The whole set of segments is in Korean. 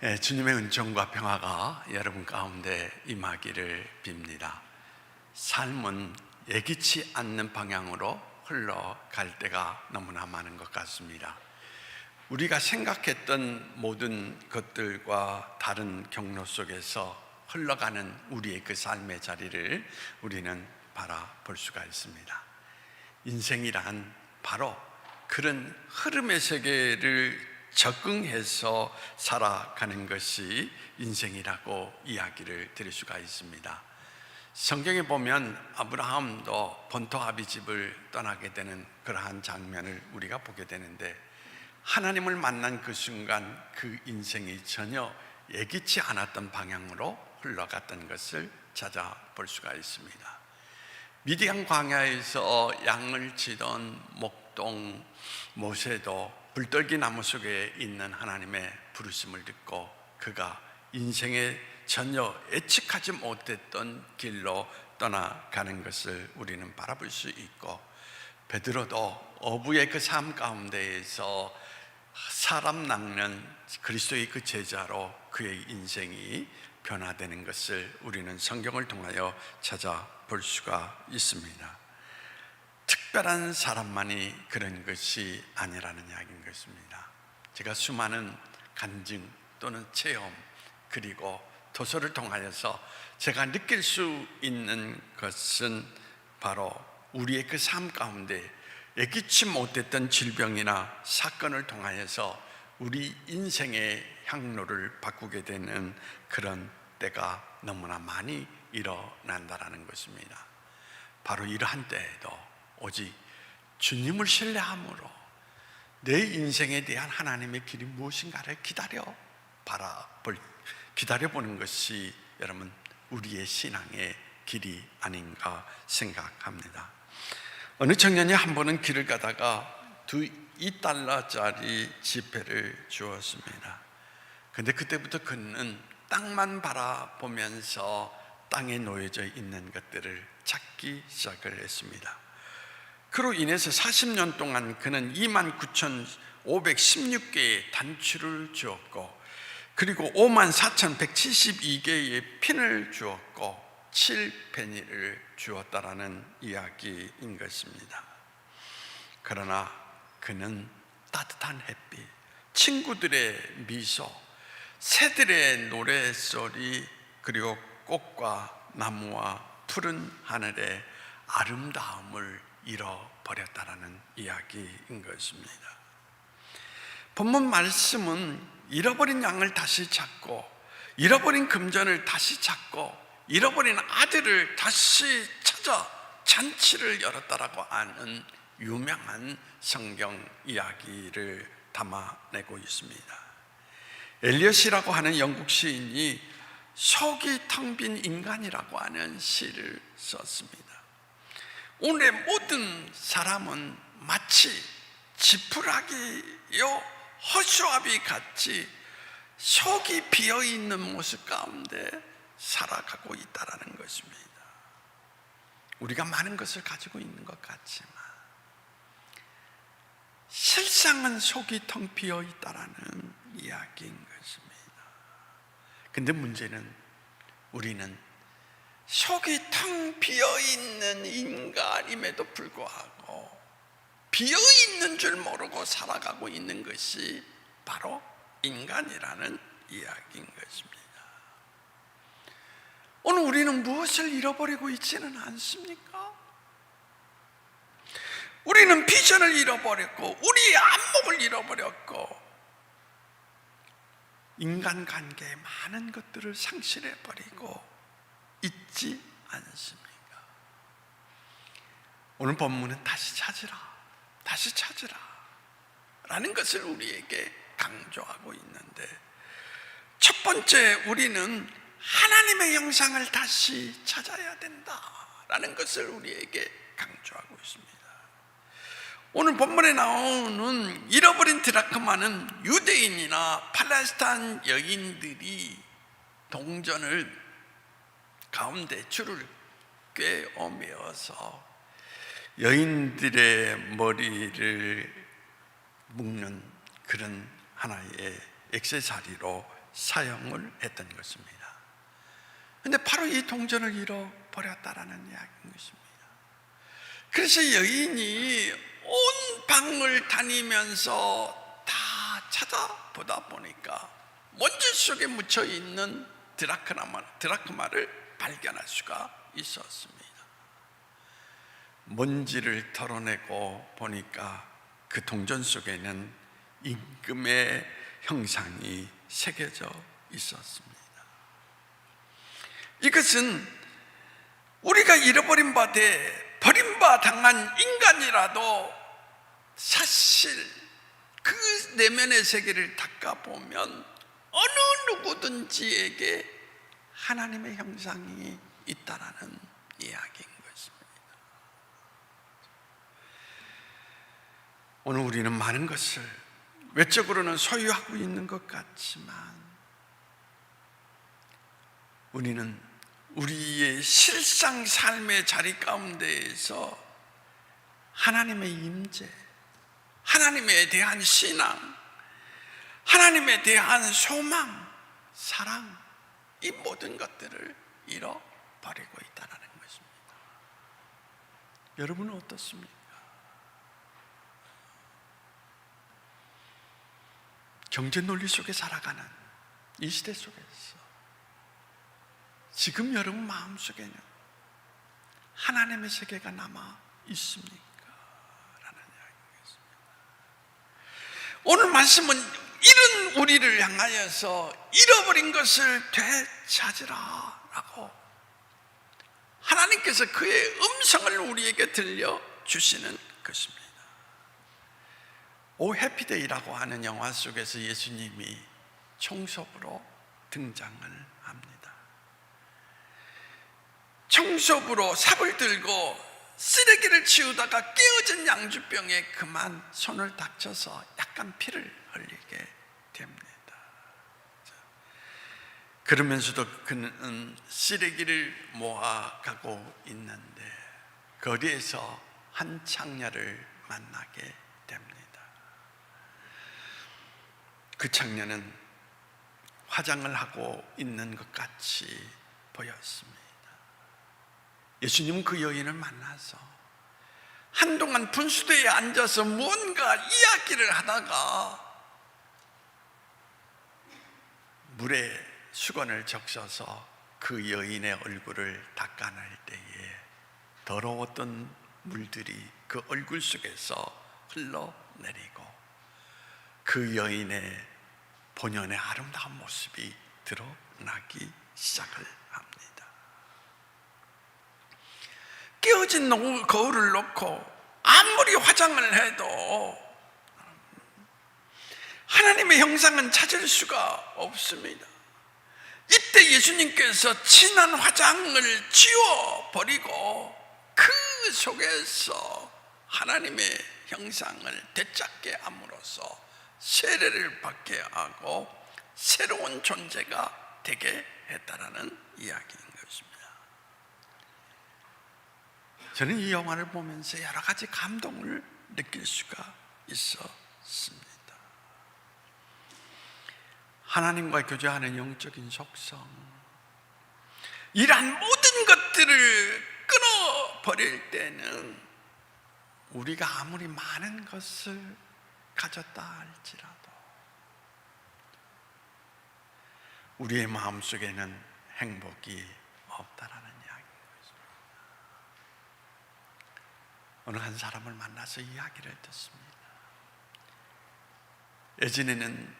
예, 주님의 은총과 평화가 여러분 가운데 임하기를 빕니다. 삶은 예기치 않는 방향으로 흘러갈 때가 너무나 많은 것 같습니다. 우리가 생각했던 모든 것들과 다른 경로 속에서 흘러가는 우리의 그 삶의 자리를 우리는 바라볼 수가 있습니다. 인생이란 바로 그런 흐름의 세계를 적응해서 살아가는 것이 인생이라고 이야기를 드릴 수가 있습니다. 성경에 보면 아브라함도 본토 아비 집을 떠나게 되는 그러한 장면을 우리가 보게 되는데 하나님을 만난 그 순간 그 인생이 전혀 예기치 않았던 방향으로 흘러갔던 것을 찾아볼 수가 있습니다. 미디안 광야에서 양을 치던 목동 모세도 불떨기 나무 속에 있는 하나님의 부르심을 듣고 그가 인생에 전혀 예측하지 못했던 길로 떠나가는 것을 우리는 바라볼 수 있고 베드로도 어부의 그 삶 가운데에서 사람 낚는 그리스도의 그 제자로 그의 인생이 변화되는 것을 우리는 성경을 통하여 찾아볼 수가 있습니다. 특별한 사람만이 그런 것이 아니라는 이야기인 것입니다. 제가 수많은 간증 또는 체험 그리고 도서를 통하여서 제가 느낄 수 있는 것은 바로 우리의 그 삶 가운데 예기치 못했던 질병이나 사건을 통하여서 우리 인생의 향로를 바꾸게 되는 그런 때가 너무나 많이 일어난다라는 것입니다. 바로 이러한 때에도 오직 주님을 신뢰함으로 내 인생에 대한 하나님의 길이 무엇인가를 기다려 바라볼 기다려 보는 것이 여러분 우리의 신앙의 길이 아닌가 생각합니다. 어느 청년이 한 번은 길을 가다가 두 2달러짜리 지폐를 주었습니다. 근데 그때부터 그는 땅만 바라보면서 땅에 놓여져 있는 것들을 찾기 시작을 했습니다. 그로 인해서 40년 동안 그는 29,516개의 단추를 주었고 그리고 54,172개의 핀을 주었고 7페니를 주었다라는 이야기인 것입니다. 그러나 그는 따뜻한 햇빛, 친구들의 미소, 새들의 노래소리, 그리고 꽃과 나무와 푸른 하늘의 아름다움을 잃어버렸다라는 이야기인 것입니다. 본문 말씀은 잃어버린 양을 다시 찾고, 잃어버린 금전을 다시 찾고, 잃어버린 아들을 다시 찾아 잔치를 열었다라고 하는 유명한 성경 이야기를 담아내고 있습니다. 엘리엇이라고 하는 영국 시인이 속이 텅 빈 인간이라고 하는 시를 썼습니다. 오늘의 모든 사람은 마치 지푸라기요 허수아비 같이 속이 비어 있는 모습 가운데 살아가고 있다라는 것입니다. 우리가 많은 것을 가지고 있는 것 같지만 실상은 속이 텅 비어 있다라는 이야기인 것입니다. 근데 문제는 우리는 속이 텅 비어 있는 인간임에도 불구하고 비어 있는 줄 모르고 살아가고 있는 것이 바로 인간이라는 이야기인 것입니다. 오늘 우리는 무엇을 잃어버리고 있지는 않습니까? 우리는 비전을 잃어버렸고, 우리의 안목을 잃어버렸고, 인간관계에 많은 것들을 상실해 버리고 있지 않습니까? 오늘 본문은 다시 찾으라, 다시 찾으라 라는 것을 우리에게 강조하고 있는데 첫 번째 우리는 하나님의 형상을 다시 찾아야 된다라는 것을 우리에게 강조하고 있습니다. 오늘 본문에 나오는 잃어버린 드라크마는 유대인이나 팔레스타인 여인들이 동전을 가운데 줄을 꿰어매어서 여인들의 머리를 묶는 그런 하나의 액세사리로 사용을 했던 것입니다. 근데 바로 이 동전을 잃어버렸다라는 이야기인 것입니다. 그래서 여인이 온 방을 다니면서 다 찾아보다 보니까 먼지 속에 묻혀 있는 드라크마, 드라크마를 발견할 수가 있었습니다. 먼지를 털어내고 보니까 그 동전 속에는 임금의 형상이 새겨져 있었습니다. 이것은 우리가 잃어버린 바 돼, 버림바 당한 인간이라도 사실 그 내면의 세계를 닦아보면 어느 누구든지에게 하나님의 형상이 있다라는 이야기인 것입니다. 오늘 우리는 많은 것을 외적으로는 소유하고 있는 것 같지만 우리는 우리의 실상 삶의 자리 가운데에서 하나님의 임재, 하나님에 대한 신앙, 하나님에 대한 소망, 사랑, 이 모든 것들을 잃어버리고 있다는 것입니다. 여러분은 어떻습니까? 경제 논리 속에 살아가는 이 시대 속에서 지금 여러분 마음속에는 하나님의 세계가 남아 있습니까? 라는 이야기겠습니다. 오늘 말씀은 이런 우리를 향하여서 잃어버린 것을 되찾으라 라고 하나님께서 그의 음성을 우리에게 들려 주시는 것입니다. 오 해피데이라고 하는 영화 속에서 예수님이 총섭으로 등장을 합니다. 청소부로 삽을 들고 쓰레기를 치우다가 깨어진 양주병에 그만 손을 닥쳐서 약간 피를 흘리게 됩니다. 그러면서도 그는 쓰레기를 모아가고 있는데 거리에서 한 창녀를 만나게 됩니다. 그 창녀는 화장을 하고 있는 것 같이 보였습니다. 예수님은 그 여인을 만나서 한동안 분수대에 앉아서 무언가 이야기를 하다가 물에 수건을 적셔서 그 여인의 얼굴을 닦아낼 때에 더러웠던 물들이 그 얼굴 속에서 흘러내리고 그 여인의 본연의 아름다운 모습이 드러나기 시작을 합니다. 깨어진 노- 거울을 놓고 아무리 화장을 해도 하나님의 형상은 찾을 수가 없습니다. 이때 예수님께서 진한 화장을 지워 버리고 그 속에서 하나님의 형상을 되찾게 함으로써 세례를 받게 하고 새로운 존재가 되게 했다라는 이야기인 것입니다. 저는 이 영화를 보면서 여러 가지 감동을 느낄 수가 있었습니다. 하나님과 교제하는 영적인 속성, 이러한 모든 것들을 끊어버릴 때는 우리가 아무리 많은 것을 가졌다 할지라도 우리의 마음속에는 행복이 없다라는 이야기인 것입니다. 어느 한 사람을 만나서 이야기를 듣습니다. 예전에는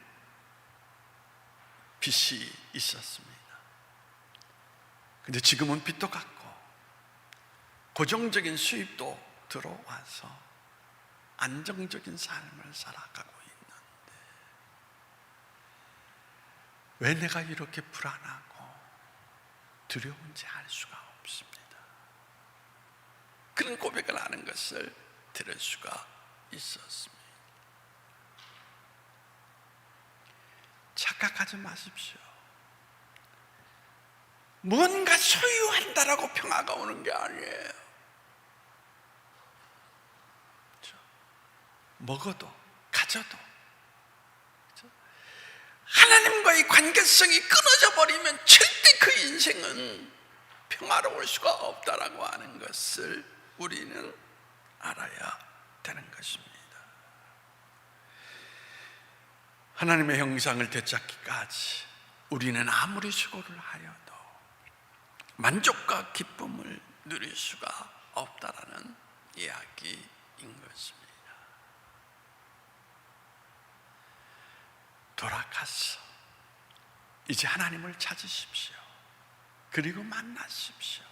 빚이 있었습니다. 근데 지금은 빚도 갚고 고정적인 수입도 들어와서 안정적인 삶을 살아가고 있는데 왜 내가 이렇게 불안하고 두려운지 알 수가 없습니다. 그런 고백을 하는 것을 들을 수가 있었습니다. 착각하지 마십시오. 뭔가 소유한다라고 평화가 오는 게 아니에요. 그렇죠? 먹어도 가져도 그렇죠? 하나님과의 관계성이 끊어져 버리면 절대 그 인생은 평화로울 수가 없다라고 하는 것을 우리는 알아야 되는 것입니다. 하나님의 형상을 되찾기까지 우리는 아무리 수고를 하여도 만족과 기쁨을 누릴 수가 없다라는 이야기인 것입니다. 돌아가서 이제 하나님을 찾으십시오. 그리고 만나십시오.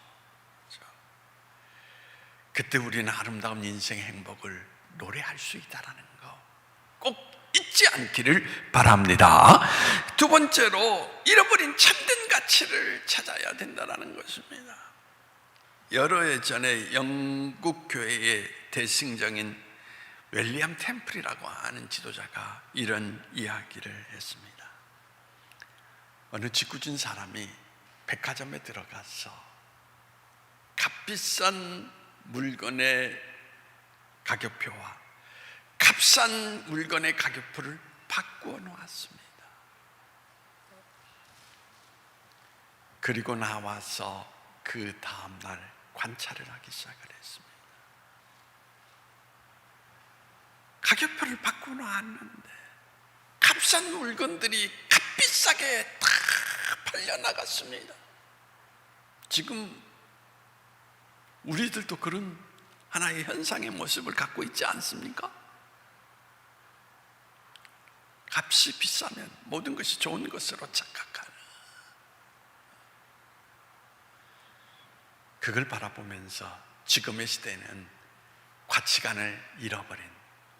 그때 우리는 아름다운 인생의 행복을 노래할 수 있다라는 거 꼭 잊지 않기를 바랍니다. 두 번째로 잃어버린 참된 가치를 찾아야 된다라는 것입니다. 여러 해 전에 영국 교회의 대승정인 웰리엄 템플이라고 하는 지도자가 이런 이야기를 했습니다. 어느 짓궂은 사람이 백화점에 들어가서 값비싼 물건의 가격표와 값싼 물건의 가격표를 바꾸어 놓았습니다. 그리고 나와서 그 다음날 관찰을 하기 시작을 했습니다. 가격표를 바꾸어 놨는데 값싼 물건들이 값비싸게 다 팔려나갔습니다. 지금 우리들도 그런 하나의 현상의 모습을 갖고 있지 않습니까? 값이 비싸면 모든 것이 좋은 것으로 착각하는 그걸 바라보면서 지금의 시대는 가치관을 잃어버린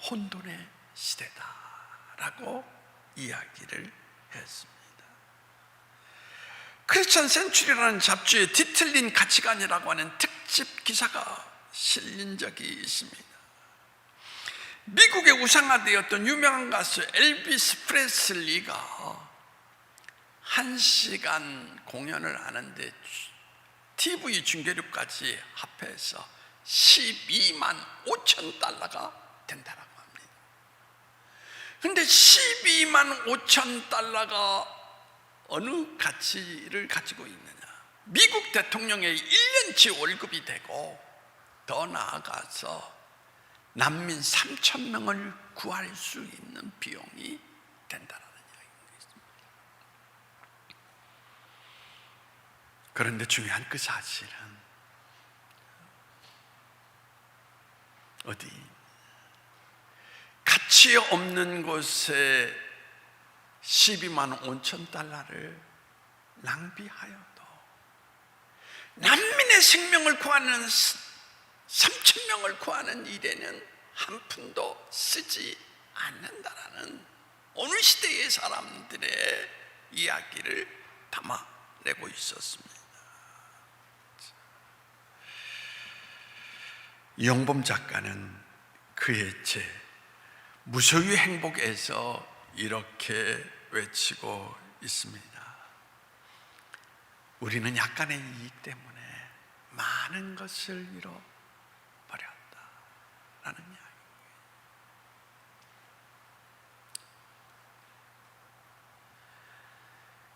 혼돈의 시대다라고 이야기를 했습니다. 크리스천 센츄리라는 잡지에 뒤틀린 가치관이라고 하는 특 집 기사가 실린 적이 있습니다. 미국의 우상화되었던 유명한 가수 엘비스 프레슬리가 한 시간 공연을 하는데 TV 중계료까지 합해서 12만 5천 달러가 된다라고 합니다. 근데 12만 5천 달러가 어느 가치를 가지고 있느냐? 미국 대통령의 1년치 월급이 되고 더 나아가서 난민 3천 명을 구할 수 있는 비용이 된다라는 이야기입니다. 그런데 중요한 그 사실은 어디 가치 없는 곳에 12만 5천 달러를 낭비하여도 난민의 생명을 구하는 3천 명을 구하는 일에는 한 푼도 쓰지 않는다라는 어느 시대의 사람들의 이야기를 담아내고 있었습니다. 영범 작가는 그의 책 무소유 행복에서 이렇게 외치고 있습니다. 우리는 약간의 이익 때문에 많은 것을 잃어버렸다. 라는 이야기.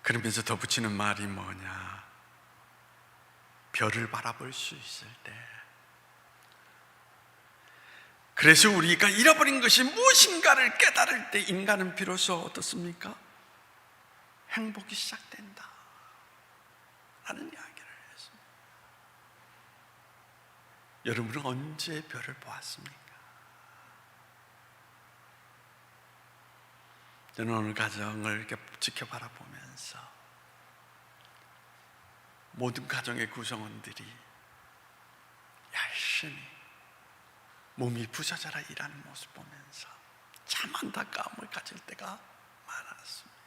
그러면서 덧붙이는 말이 뭐냐? 별을 바라볼 수 있을 때. 그래서 우리가 잃어버린 것이 무엇인가를 깨달을 때 인간은 비로소 어떻습니까? 행복이 시작된다. 라는 이야기를 했습니다. 여러분은 언제 별을 보았습니까? 저는 오늘 가정을 이렇게 지켜바라 보면서 모든 가정의 구성원들이 열심히 몸이 부서져라 일하는 모습 보면서 참 안타까움을 가질 때가 많았습니다.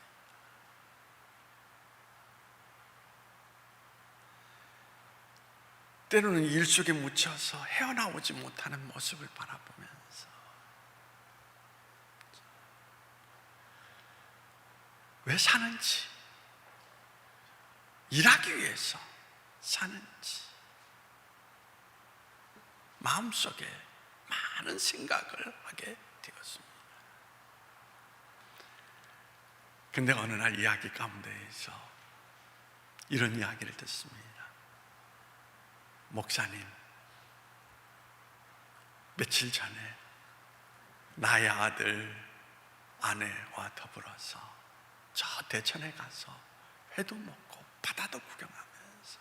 때로는 일 속에 묻혀서 헤어나오지 못하는 모습을 바라보면서 왜 사는지 일하기 위해서 사는지 마음속에 많은 생각을 하게 되었습니다. 근데 어느 날 이야기 가운데에서 이런 이야기를 듣습니다. 목사님, 며칠 전에 나의 아들 아내와 더불어서 저 대천에 가서 회도 먹고 바다도 구경하면서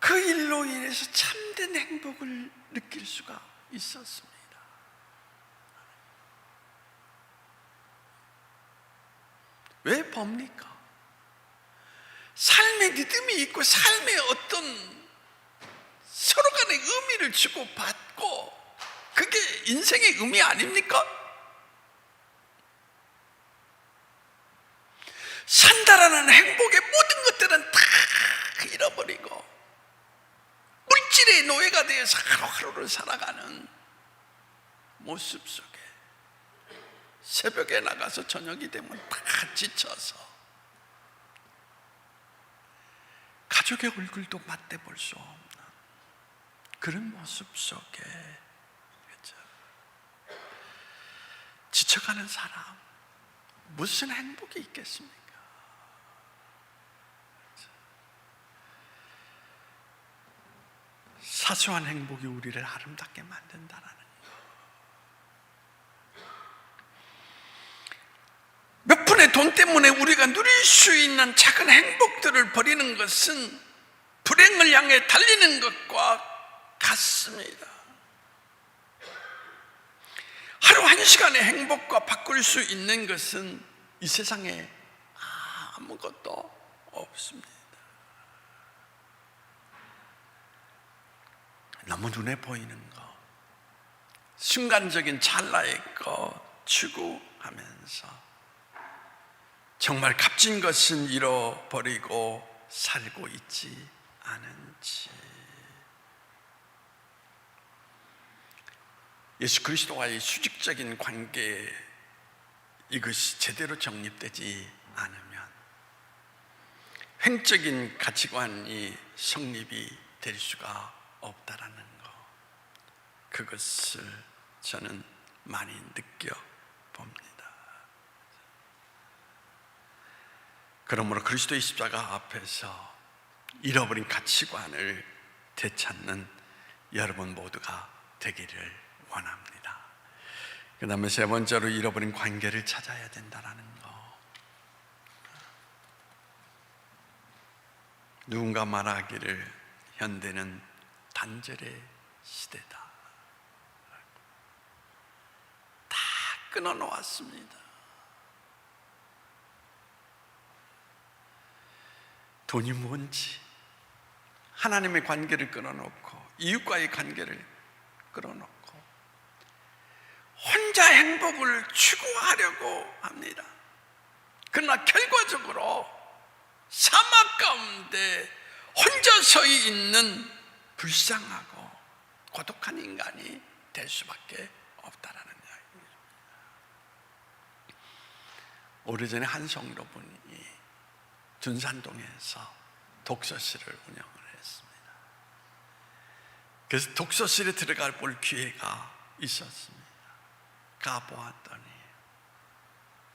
그 일로 인해서 참된 행복을 느낄 수가 있었습니다. 왜 봅니까? 삶의 리듬이 있고 삶의 어떤 서로 간의 의미를 주고받고 그게 인생의 의미 아닙니까? 산다라는 행복의 모든 것들은 다 잃어버리고 물질의 노예가 되어서 하루하루를 살아가는 모습 속에 새벽에 나가서 저녁이 되면 다 지쳐서 가족의 얼굴도 맞대볼 수 없는 그런 모습 속에 그렇죠? 지쳐가는 사람 무슨 행복이 있겠습니까? 사소한 행복이 우리를 아름답게 만든다라는 거. 몇 푼의 돈 때문에 누릴 수 있는 작은 행복들을 버리는 것은 불행을 향해 달리는 것과 같습니다. 하루 한 시간의 행복과 바꿀 수 있는 것은 이 세상에 아무것도 없습니다. 너무 눈에 보이는 거, 순간적인 찰나의 거 추구하면서 정말 값진 것은 잃어버리고 살고 있지 않은지. 예수 그리스도와의 수직적인 관계 이것이 제대로 정립되지 않으면 횡적인 가치관이 성립이 될 수가 없다라는 거 그것을 저는 많이 느껴 봅니다. 그러므로 그리스도의 십자가 앞에서 잃어버린 가치관을 되찾는 여러분 모두가 되기를 원합니다. 그 다음에 세 번째로 잃어버린 관계를 찾아야 된다는 거. 누군가 말하기를 현대는 단절의 시대다. 다 끊어놓았습니다. 돈이 뭔지, 하나님의 관계를 끊어놓고, 이웃과의 관계를 끊어놓고, 혼자 행복을 추구하려고 합니다. 그러나 결과적으로 사막 가운데 혼자 서 있는 불쌍하고 고독한 인간이 될 수밖에 없다라는 이야기입니다. 오래전에 한 성도분이 준산동에서 독서실을 운영을 했습니다. 그래서 독서실에 들어갈 볼 기회가 있었습니다. 가보았더니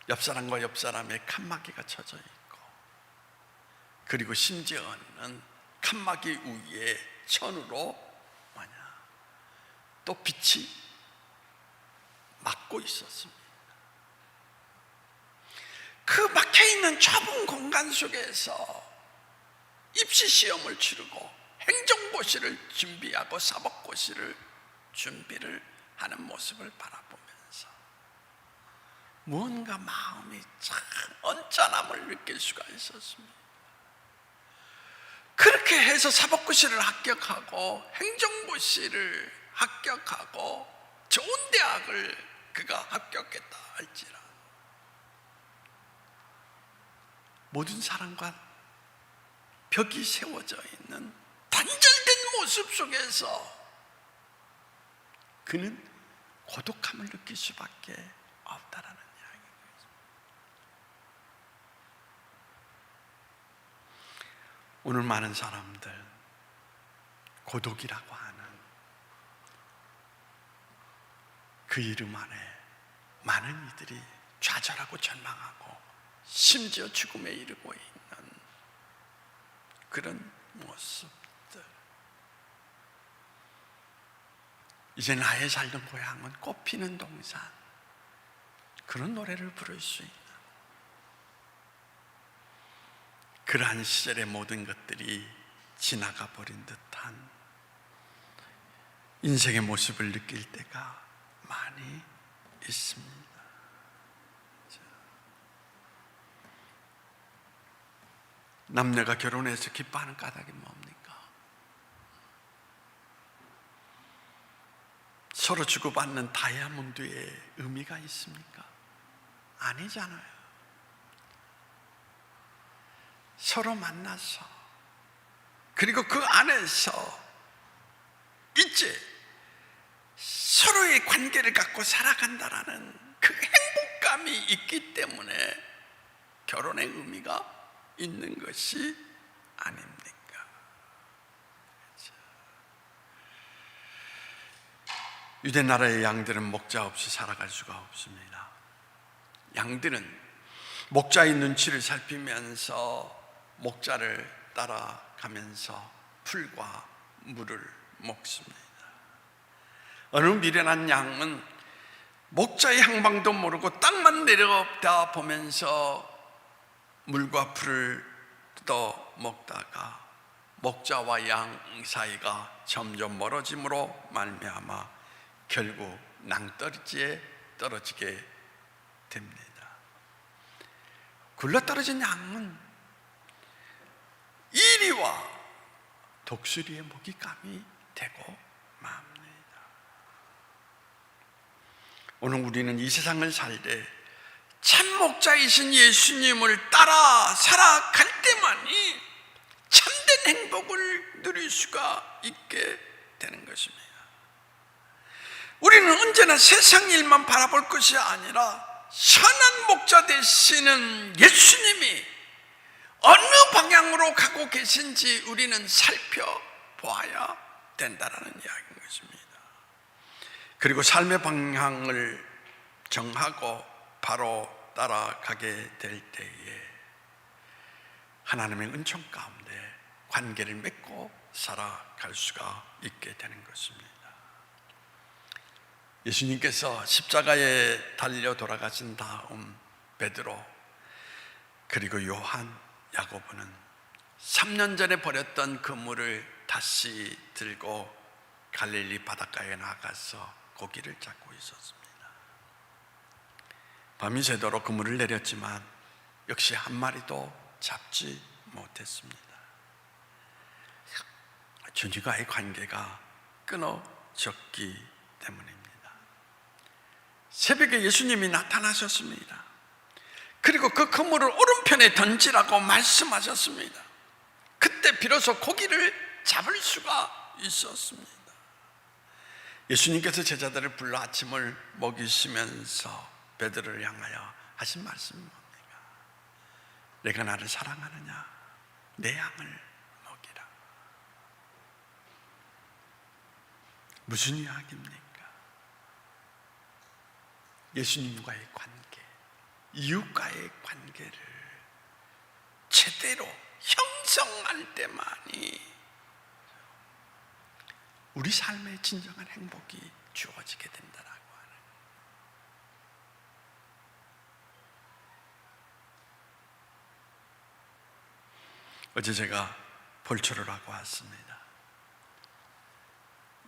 옆 사람과 옆 사람의 칸막이가 쳐져 있고 그리고 심지어는 칸막이 위에 천으로 뭐냐 또 빛이 막고 있었습니다. 그 막혀 있는 좁은 공간 속에서 입시 시험을 치르고 행정고시를 준비하고 사법고시를 준비를 하는 모습을 바라보면서 무언가 마음이 참 언짢음을 느낄 수가 있었습니다. 그렇게 해서 사법고시를 합격하고 행정고시를 합격하고 좋은 대학을 그가 합격했다 할지라 모든 사람과 벽이 세워져 있는 단절된 모습 속에서 그는 고독함을 느낄 수밖에 없다라는 이야기입니다. 오늘 많은 사람들 고독이라고 하는 그 이름 안에 많은 이들이 좌절하고 절망하고 심지어 죽음에 이르고 있는 그런 모습들. 이제 나의 살던 고향은 꽃피는 동산. 그런 노래를 부를 수 있는 그러한 시절의 모든 것들이 지나가 버린 듯한 인생의 모습을 느낄 때가 많이 있습니다. 남녀가 결혼해서 기뻐하는 까닭이 뭡니까? 서로 주고받는 다이아몬드의 의미가 있습니까? 아니잖아요. 서로 만나서 그리고 그 안에서 이제 서로의 관계를 갖고 살아간다라는 그 행복감이 있기 때문에 결혼의 의미가 있는 것이 아닙니까? 그렇죠. 유대 나라의 양들은 목자 없이 살아갈 수가 없습니다. 양들은 목자의 눈치를 살피면서 목자를 따라가면서 풀과 물을 먹습니다. 어느 미련한 양은 목자의 향방도 모르고 땅만 내려다 보면서 물과 풀을 뜯어 먹다가 목자와 양 사이가 점점 멀어짐으로 말미암아 결국 낭떠러지에 떨어지게 됩니다. 굴러떨어진 양은 이리와 독수리의 먹잇감이 되고 맙니다. 오늘 우리는 이 세상을 살때 참목자이신 예수님을 따라 살아갈 때만이 참된 행복을 누릴 수가 있게 되는 것입니다. 우리는 언제나 세상 일만 바라볼 것이 아니라 선한 목자 되시는 예수님이 어느 방향으로 가고 계신지 우리는 살펴보아야 된다는 이야기인 것입니다. 그리고 삶의 방향을 정하고 바로 따라가게 될 때에 하나님의 은총 가운데 관계를 맺고 살아갈 수가 있게 되는 것입니다. 예수님께서 십자가에 달려 돌아가신 다음 베드로 그리고 요한 야고보는 3년 전에 버렸던 그물을 다시 들고 갈릴리 바닷가에 나가서 고기를 잡고 있었습니다. 밤이 새도록 그물을 내렸지만 역시 한 마리도 잡지 못했습니다. 주님과의 관계가 끊어졌기 때문입니다. 새벽에 예수님이 나타나셨습니다. 그리고 그 그물을 오른편에 던지라고 말씀하셨습니다. 그때 비로소 고기를 잡을 수가 있었습니다. 예수님께서 제자들을 불러 아침을 먹이시면서 베드로를 향하여 하신 말씀이 뭡니까? 내가 나를 사랑하느냐? 내 양을 먹이라. 무슨 이야기입니까? 예수님과의 관계, 이웃과의 관계를 제대로 형성할 때만이 우리 삶의 진정한 행복이 주어지게 된다라고 하는. 어제 제가 볼초를 하고 왔습니다.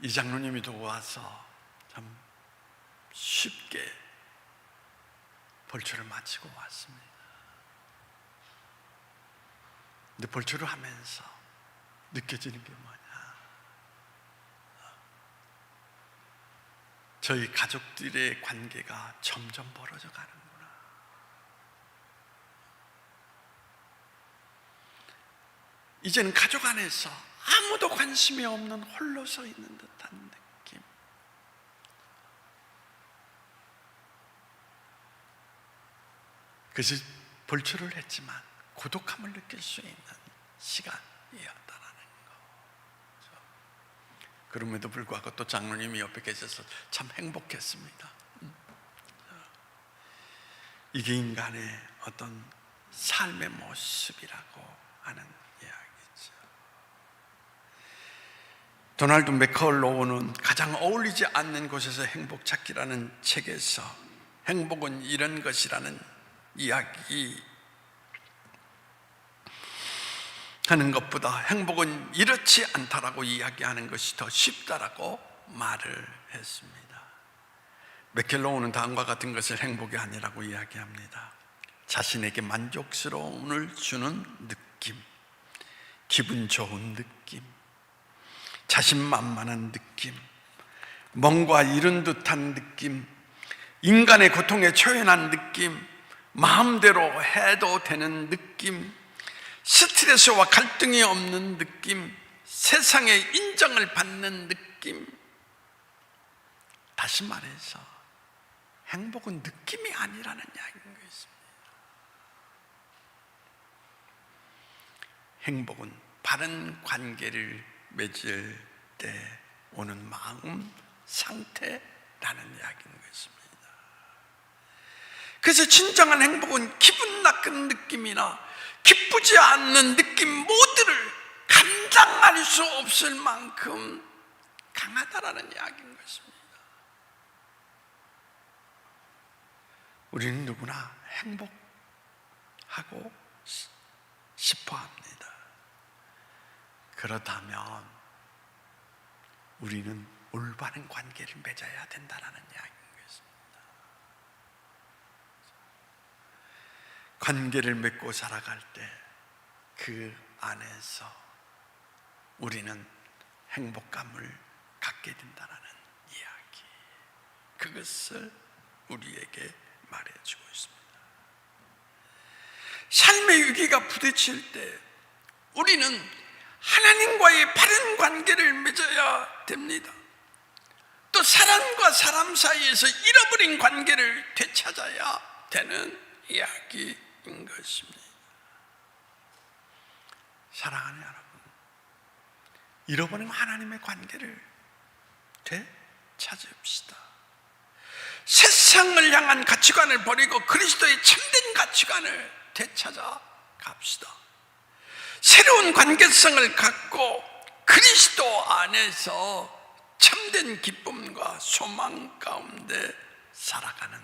이 장로님이 두고 와서 참 쉽게 볼초를 마치고 왔습니다. 근데 볼초를 하면서 느껴지는 게 뭐냐? 저희 가족들의 관계가 점점 멀어져 가는구나. 이제는 가족 안에서 아무도 관심이 없는 홀로 서 있는 듯한 느낌. 그래서 벌초를 했지만 고독함을 느낄 수 있는 시간이었다라는 거. 그럼에도 불구하고 또 장로님이 옆에 계셔서 참 행복했습니다. 음. 이게 인간의 어떤 삶의 모습이라고 하는 이야기죠. 도널드 맥컬로우는 가장 어울리지 않는 곳에서 행복 찾기라는 책에서 행복은 이런 것이라는 이야기 하는 것보다 행복은 이렇지 않다라고 이야기하는 것이 더 쉽다라고 말을 했습니다. 맥켈로우는 다음과 같은 것을 행복이 아니라고 이야기합니다. 자신에게 만족스러움을 주는 느낌, 기분 좋은 느낌, 자신만만한 느낌, 뭔가 이룬 듯한 느낌, 인간의 고통에 초연한 느낌, 마음대로 해도 되는 느낌, 스트레스와 갈등이 없는 느낌, 세상의 인정을 받는 느낌. 다시 말해서 행복은 느낌이 아니라는 이야기인 것입니다. 행복은 바른 관계를 맺을 때 오는 마음 상태라는 이야기인 것입니다. 그래서 진정한 행복은 기분 나쁜 느낌이나 기쁘지 않는 느낌 모두를 감당할 수 없을 만큼 강하다라는 이야기인 것입니다. 우리는 누구나 행복하고 싶어 합니다. 그렇다면 우리는 올바른 관계를 맺어야 된다는 이야기인 것입니다. 관계를 맺고 살아갈 때 그 안에서 우리는 행복감을 갖게 된다는 이야기. 그것을 우리에게 말해주고 있습니다. 삶의 위기가 부딪힐 때 우리는 하나님과의 바른 관계를 맺어야 됩니다. 또 사람과 사람 사이에서 잃어버린 관계를 되찾아야 되는 이야기인 것입니다. 사랑하는 여러분, 잃어버린 하나님의 관계를 되찾읍시다. 세상을 향한 가치관을 버리고 그리스도의 참된 가치관을 되찾아 갑시다. 새로운 관계성을 갖고 그리스도 안에서 참된 기쁨과 소망 가운데 살아가는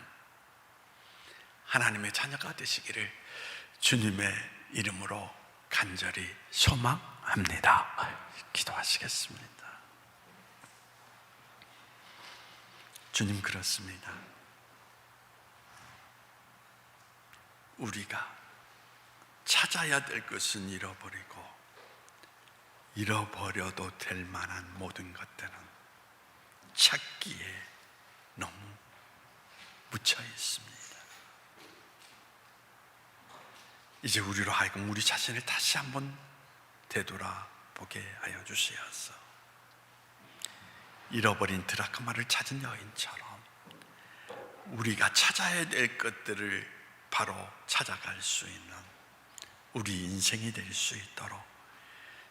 하나님의 자녀가 되시기를 주님의 이름으로 간절히 소망합니다. 기도하시겠습니다. 주님 그렇습니다. 우리가 찾아야 될 것은 잃어버리고 잃어버려도 될 만한 모든 것들은 찾기에 너무 묻혀 있습니다. 이제 우리로 하여금 우리 자신을 다시 한번 되돌아보게 하여 주시옵소서. 잃어버린 드라크마를 찾은 여인처럼 우리가 찾아야 될 것들을 바로 찾아갈 수 있는 우리 인생이 될 수 있도록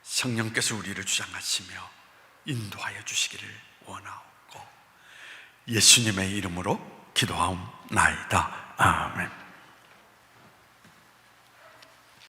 성령께서 우리를 주장하시며 인도하여 주시기를 원하옵고 예수님의 이름으로 기도하옵나이다. 아멘.